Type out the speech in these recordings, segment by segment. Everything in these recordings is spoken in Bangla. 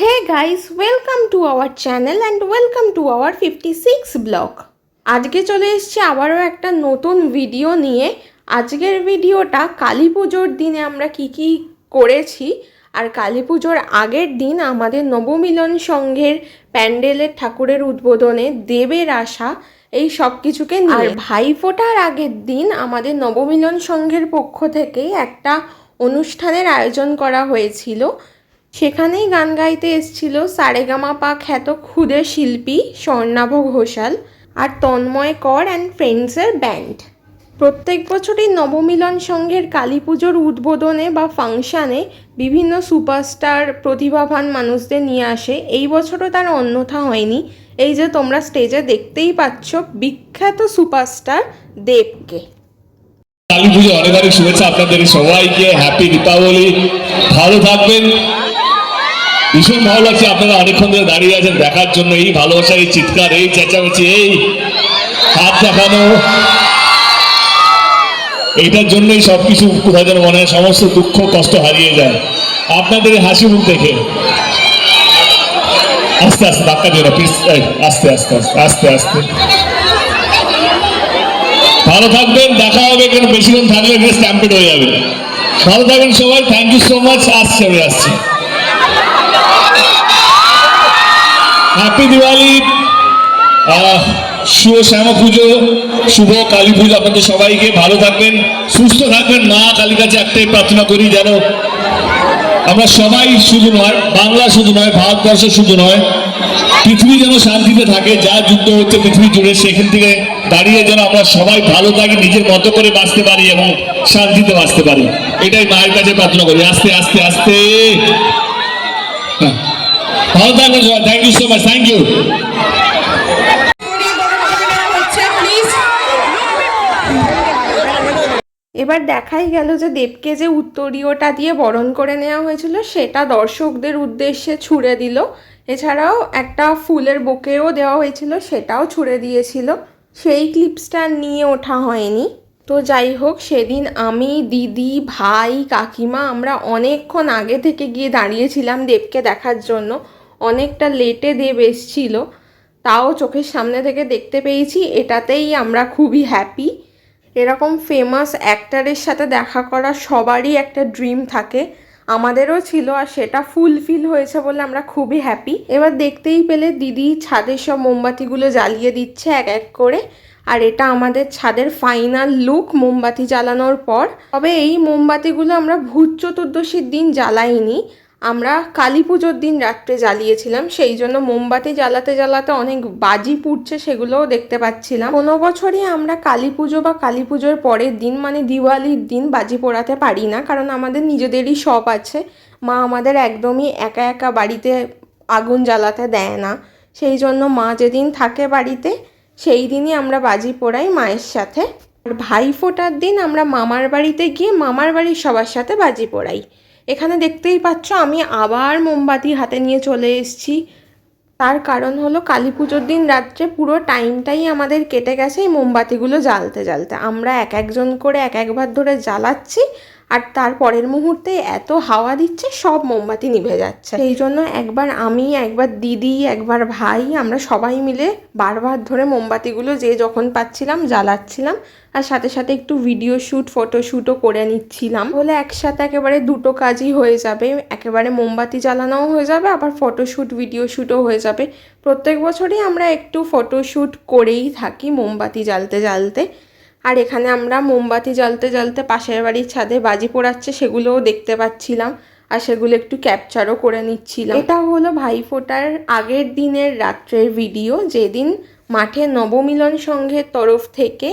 Hey guys, welcome to our channel and welcome to our 56 blog. আজকে চলে এসেছি আবারও একটা নতুন ভিডিও নিয়ে। আজকের ভিডিওটা কালী পুজোর দিনে আমরা কি কি করেছি আর কালী পুজোর আগের দিন আমাদের নবমিলন সংঘের প্যান্ডেলের ঠাকুরের উদ্বোধনে দেবের আশা এই সব কিছুকে আর ভাইফোঁটার আগের দিন আমাদের নবমিলন সংঘের পক্ষ থেকেই একটা অনুষ্ঠানের আয়োজন করা হয়েছিল। সেখানেই গান গাইতে এসেছিল সারেগামাপা খ্যাত ক্ষুদে শিল্পী স্বর্ণাভ ঘোষাল আর তন্ময় কর অ্যান্ড ফ্রেন্ডসের ব্যান্ড প্রত্যেক বছরই নবমিলন সংঘের কালী পুজোর উদ্বোধনে বা ফাংশানে বিভিন্ন সুপারস্টার প্রতিভাবান মানুষদের নিয়ে আসে। এই বছরও তার অন্যথা হয়নি। এই যে তোমরা স্টেজে দেখতেই পাচ্ছ বিখ্যাত সুপারস্টার দেবকে। কালী পুজো অনেক অনেক শুভেচ্ছা আপনাদের সবাইকে। হ্যাপি দীপাবলি ভালো থাকবেন। ভীষণ ভালো লাগছে আপনারা অনেকক্ষণ ধরে দাঁড়িয়ে আছেন দেখার জন্য। এই ভালোবাসা এই চিৎকার, এই চেঁচামেচি, এই হাত দেখানো। এইটার জন্যই সবকিছু কোথায় যেন মনে হয় সমস্ত দুঃখ, কষ্ট হারিয়ে যায়। আপনাদের হাসি মুখ দেখে। আস্তে আস্তে, ধাক্কা দিও না আস্তে আস্তে আস্তে আস্তে আস্তে। ভালো থাকবেন, দেখা হবে, কেন বেশিক্ষণ থাকলে স্ট্যাম্পেড হয়ে যাবে। ভালো থাকবেন সবাই থ্যাংক ইউ সো মাচ আসছে আমি, আসছি। হ্যাপি দিওয়ালি শুভ শ্যামা পুজো শুভ কালী পুজো আপনাদের সবাইকে, ভালো থাকবেন, সুস্থ থাকবেন। মা কালী কাছে একটাই প্রার্থনা করি যেন আমরা সবাই শুধু নয়, বাংলা শুধু নয়, ভারতবর্ষ শুধু নয়, পৃথিবী যেন শান্তিতে থাকে, যা যুদ্ধ হচ্ছে, পৃথিবী জুড়ে সেখান থেকে দাঁড়িয়ে যেন আমরা সবাই ভালো থাকি, নিজের মতো করে বাঁচতে পারি এবং শান্তিতে বাঁচতে পারি। এটাই মায়ের কাছে প্রার্থনা করি। আস্তে আস্তে আস্তে। হ্যাঁ। Thank you so much thank you এবার দেখাই গেল যে দেবকে যে উত্তরীয়টা দিয়ে বরণ করে নেওয়া হয়েছিল, সেটা দর্শকদের উদ্দেশ্যে ছুড়ে দিল। এছাড়াও একটা ফুলের বোকেও দেওয়া হয়েছিল, সেটাও ছুড়ে দিয়েছিল। সেই ক্লিপসটা নিয়ে ওঠা হয়নি। তো যাই হোক, সেদিন আমি, দিদি, ভাই, কাকিমা আমরা অনেকক্ষণ আগে থেকে গিয়ে দাঁড়িয়েছিলাম দেবকে দেখার জন্য। অনেকটা লেটে দেব এসছিল, তাও চোখের সামনে থেকে দেখতে পেয়েছি, এটাতেই আমরা খুবই হ্যাপি এরকম ফেমাস অ্যাক্টারের সাথে দেখা করা সবারই একটা ড্রিম থাকে। আমাদেরও ছিল আর সেটা ফুলফিল হয়েছে বলে আমরা খুবই হ্যাপি এবার দেখতেই পেলে দিদি ছাদের সব মোমবাতিগুলো জ্বালিয়ে দিচ্ছে এক এক করে, আর এটা আমাদের ছাদের ফাইনাল লুক মোমবাতি জ্বালানোর পর। তবে এই মোমবাতিগুলো আমরা ভূত চতুর্দশীর দিন জ্বালাইনি আমরা কালী পুজোর দিন রাত্রে জ্বালিয়েছিলাম, সেই জন্য মোমবাতি জ্বালাতে জ্বালাতে অনেক বাজি পুড়ছে সেগুলোও দেখতে পাচ্ছিলাম। কোনো বছরই আমরা কালী পুজো বা কালী পুজোর পরের দিন মানে দিওয়ালির দিন বাজি পোড়াতে পারি না, কারণ আমাদের নিজেদেরই শপ আছে। মা আমাদের একদমই একা একা বাড়িতে আগুন জ্বালাতে দেয় না। সেই জন্য মা যেদিন থাকে বাড়িতে, সেই দিনই আমরা বাজি পোড়াই মায়ের সাথে। আর ভাই ফোটার দিন আমরা মামার বাড়িতে গিয়ে মামার বাড়ির সবার সাথে বাজি পোড়াই। এখানে দেখতেই পাচ্ছ আমি আবার মোমবাতি হাতে নিয়ে চলে এসেছি। তার কারণ হলো কালী পুজোর দিন রাত্রে পুরো টাইমটাই আমাদের কেটে গেছে এই মোমবাতিগুলো জ্বালতে জ্বালতে। আমরা এক একজন করে এক একবার ধরে জ্বালাচ্ছি আর তার পরের মুহূর্তে এত হাওয়া দিচ্ছে, সব মোমবাতি নিভে যাচ্ছে। সেই জন্য একবার আমি, একবার দিদি, একবার ভাই, আমরা সবাই মিলে বারবার ধরে মোমবাতিগুলো যে যখন পাচ্ছিলাম জ্বালাচ্ছিলাম। আর সাথে সাথে একটু ভিডিও শ্যুট ফটোশ্যুটও করে নিচ্ছিলাম। বলে একসাথে একেবারে দুটো কাজই হয়ে যাবে। একেবারে মোমবাতি জ্বালানোও হয়ে যাবে, আবার ফটোশ্যুট ভিডিও শ্যুটও হয়ে যাবে। প্রত্যেক বছরই আমরা একটু ফটোশ্যুট করেই থাকি মোমবাতি জ্বালতে জ্বালতে। আর এখানে আমরা মোমবাতি জ্বলতে জ্বলতে পাশের বাড়ির ছাদে বাজি পোড়াচ্ছে সেগুলোও দেখতে পাচ্ছিলাম। আর সেগুলো একটু ক্যাপচারও করে নিচ্ছিলাম। এটা হলো ভাইফোঁটার আগের দিনের রাত্রের ভিডিও। যেদিন মাঠে নবমিলন সংঘের তরফ থেকে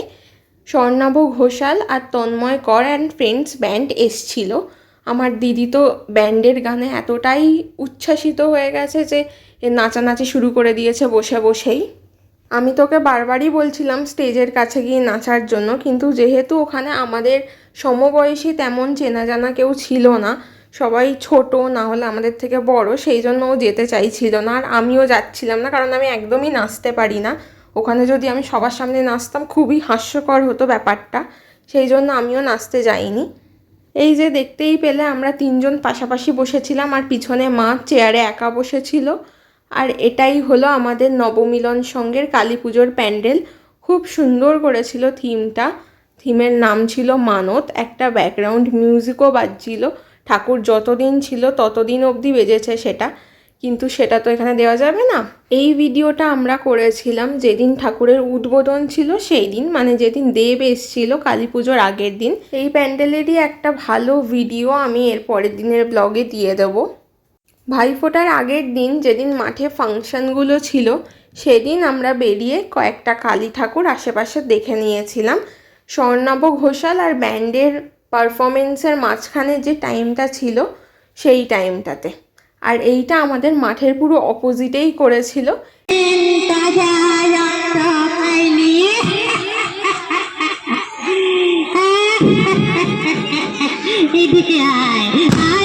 স্বর্ণাভ ঘোষাল আর তন্ময় কর অ্যান্ড ফ্রেন্ডস ব্যান্ড এসছিল। আমার দিদি তো ব্যান্ডের গানে এতটাই উচ্ছ্বাসিত হয়ে গেছে যে নাচানাচি শুরু করে দিয়েছে বসে বসেই। আমি তোকে বারবারই বলছিলাম স্টেজের কাছে গিয়ে নাচার জন্য, কিন্তু যেহেতু ওখানে আমাদের সমবয়সী তেমন চেনা জানা কেউ ছিল না, সবাই ছোট, না হলে আমাদের থেকে বড়, সেই জন্য ও যেতে চাইছিল না, আর আমিও যাচ্ছিলাম না, কারণ আমি একদমই নাচতে পারি না। ওখানে যদি আমি সবার সামনে নাচতাম, খুবই হাস্যকর হতো ব্যাপারটা, সেই জন্য আমিও নাচতে যাইনি। এই যে দেখতেই পেলে আমরা তিনজন পাশাপাশি বসেছিলাম, আর পিছনে মা চেয়ারে একা বসেছিল। আর এটাই হলো আমাদের নবমিলন সঙ্গের কালী পুজোর প্যান্ডেল। খুব সুন্দর করেছিল থিমটা। থিমের নাম ছিল মানত। একটা ব্যাকগ্রাউন্ড মিউজিকও বাজছিল। ঠাকুর যতদিন ছিল ততদিন অবধি বেজেছে সেটা। কিন্তু সেটা তো এখানে দেওয়া যাবে না। এই ভিডিওটা আমরা করেছিলাম যেদিন ঠাকুরের উদ্বোধন ছিল সেই দিন মানে যেদিন দেব এসছিল কালী পুজোর আগের দিন। এই প্যান্ডেলেরই একটা ভালো ভিডিও আমি এর পরের দিনের ব্লগে দিয়ে দেবো। ভাইফোঁটার আগের দিন যেদিন মাঠে ফাংশনগুলো ছিল, সেদিন আমরা বেরিয়ে কয়েকটা কালী ঠাকুর আশেপাশে দেখে নিয়েছিলাম। স্বর্ণাভ ঘোষাল আর ব্যান্ডের পারফরমেন্সের মাঝখানে যে টাইমটা ছিল, সেই টাইমটাতে। আর এইটা আমাদের মাঠের পুরো অপোজিটেই করেছিল। এদিকে আয়।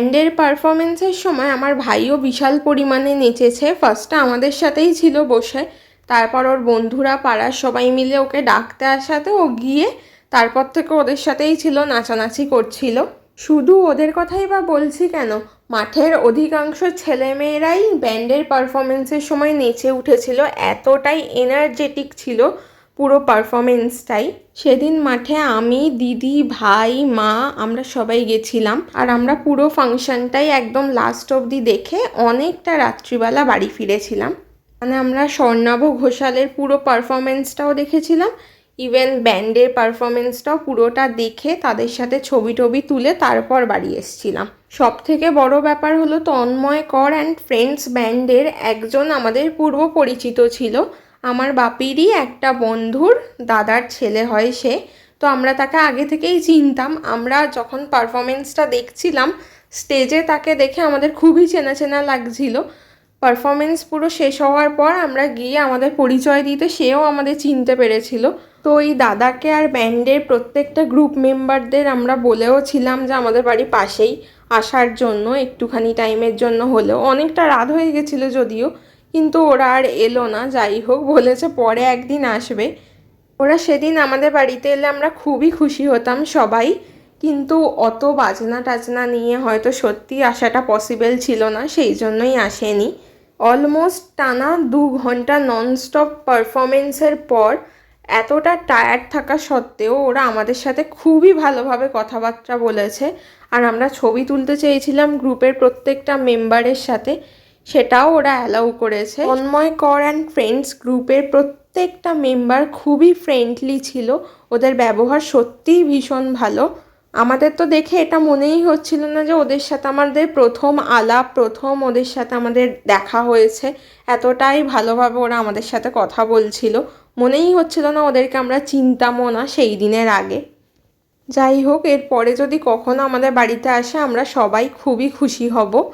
ব্যান্ডের পারফরমেন্সের সময় আমার ভাইও বিশাল পরিমাণে নেচেছে। ফার্স্টে আমাদের সাথেই ছিল বসে। তারপর ওর বন্ধুরা পাড়ার সবাই মিলে ওকে ডাকতে আসাতে ও গিয়ে তারপর থেকে ওদের সাথেই ছিল, নাচানাচি করছিল। শুধু ওদের কথাই বা বলছি কেন? মাঠের অধিকাংশ ছেলেমেয়েরাই ব্যান্ডের পারফরমেন্সের সময় নেচে উঠেছিল। এতটাই এনার্জেটিক ছিল পুরো পারফরমেন্সটাই সেদিন মাঠে আমি, দিদি, ভাই, মা, আমরা সবাই গেছিলাম। আর আমরা পুরো ফাংশনটাই একদম লাস্ট অবধি দেখে অনেকটা রাত্রিবেলা বাড়ি ফিরেছিলাম। মানে আমরা স্বর্ণাভ ঘোষালের পুরো পারফরমেন্সটাও দেখেছিলাম। ইভেন ব্যান্ডের পারফরমেন্সটাও পুরোটা দেখে তাদের সাথে ছবি টবি তুলে তারপর বাড়ি এসেছিলাম। সব থেকে বড় ব্যাপার হলো তন্ময় কর অ্যান্ড ফ্রেন্ডস ব্যান্ডের একজন আমাদের পূর্ব পরিচিত ছিল। আমার বাপিরই একটা বন্ধুর দাদার ছেলে হয় সে। তো আমরা তাকে আগে থেকেই চিনতাম। আমরা যখন পারফরমেন্সটা দেখছিলাম স্টেজে তাকে দেখে আমাদের খুবই চেনা চেনা লাগছিল। পারফরমেন্স পুরো শেষ হওয়ার পর আমরা গিয়ে আমাদের পরিচয় দিতে সেও আমাদের চিনতে পেরেছিল। তো এই দাদাকে আর ব্যান্ডের প্রত্যেকটা গ্রুপ মেম্বারদের আমরা বলেও ছিলাম যে আমাদের বাড়ি পাশেই আসার জন্য, একটুখানি টাইমের জন্য হলেও। অনেকটা রাত হয়ে গেছিল যদিও। কিন্তু ওরা আর এলো না, যাই হোক, বলেছে পরে একদিন আসবে। ওরা সেদিন আমাদের বাড়িতে এলে আমরা খুবই খুশি হতাম সবাই, কিন্তু অত বাজনা টাজনা নিয়ে হয়তো সত্যি আসাটা পসিবল ছিল না, সেই জন্যই আসেনি। অলমোস্ট টানা দু ঘণ্টা ননস্টপ পারফরমেন্সের পর এতটা টায়ার্ড থাকা সত্ত্বেও ওরা আমাদের সাথে খুবই ভালোভাবে কথাবার্তা বলেছে। আর আমরা ছবি তুলতে চেয়েছিলাম গ্রুপের প্রত্যেকটা মেম্বারের সাথে। সেটাও ওরা অ্যালাউ করেছে। তন্ময় কর অ্যান্ড ফ্রেন্ডস গ্রুপের প্রত্যেকটা মেম্বার খুবই ফ্রেন্ডলি ছিল। ওদের ব্যবহার সত্যিই ভীষণ ভালো। আমাদের তো দেখে এটা মনেই হচ্ছিল না যে ওদের সাথে আমাদের প্রথম আলাপ, প্রথম ওদের সাথে আমাদের দেখা হয়েছে। এতটাই ভালোভাবে ওরা আমাদের সাথে কথা বলছিল। মনেই হচ্ছিল না ওদেরকে আমরা চিনতামও না সেই দিনের আগে। যাই হোক, এরপরে যদি কখনো আমাদের বাড়িতে আসে, আমরা সবাই খুবই খুশি হব।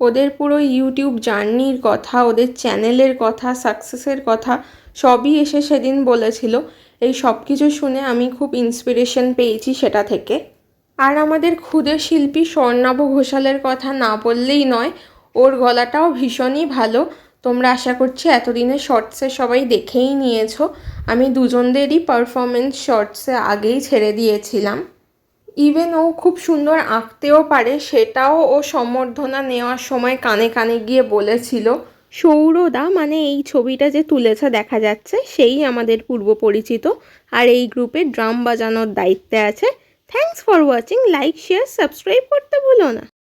ওদের পুরো ইউটিউব জার্নির কথা, ওদের চ্যানেলের কথা সাকসেসের কথা সবই এসে সেদিন বলেছিল। এই সব কিছু শুনে আমি খুব ইন্সপিরেশন পেয়েছি সেটা থেকে। আর আমাদের ক্ষুদে শিল্পী স্বর্ণাভ ঘোষালের কথা না বললেই নয়, ওর গলাটাও ভীষণই ভালো। তোমরা আশা করছি এতদিনে শর্টসে সবাই দেখেই নিয়েছো। আমি দুজনদেরই পারফরমেন্স শর্টসে আগেই ছেড়ে দিয়েছিলাম। ইভেন ও খুব সুন্দর আঁকতেও পারে, সেটাও ও সম্বর্ধনা নেওয়ার সময় কানে কানে গিয়ে বলেছিল। সৌরদা মানে এই ছবিটা যে তুলেছে দেখা যাচ্ছে, সেই আমাদের পূর্ব পরিচিত। আর এই গ্রুপে ড্রাম বাজানোর দায়িত্বে আছে। Thanks for watching like share subscribe করতে ভুলো না।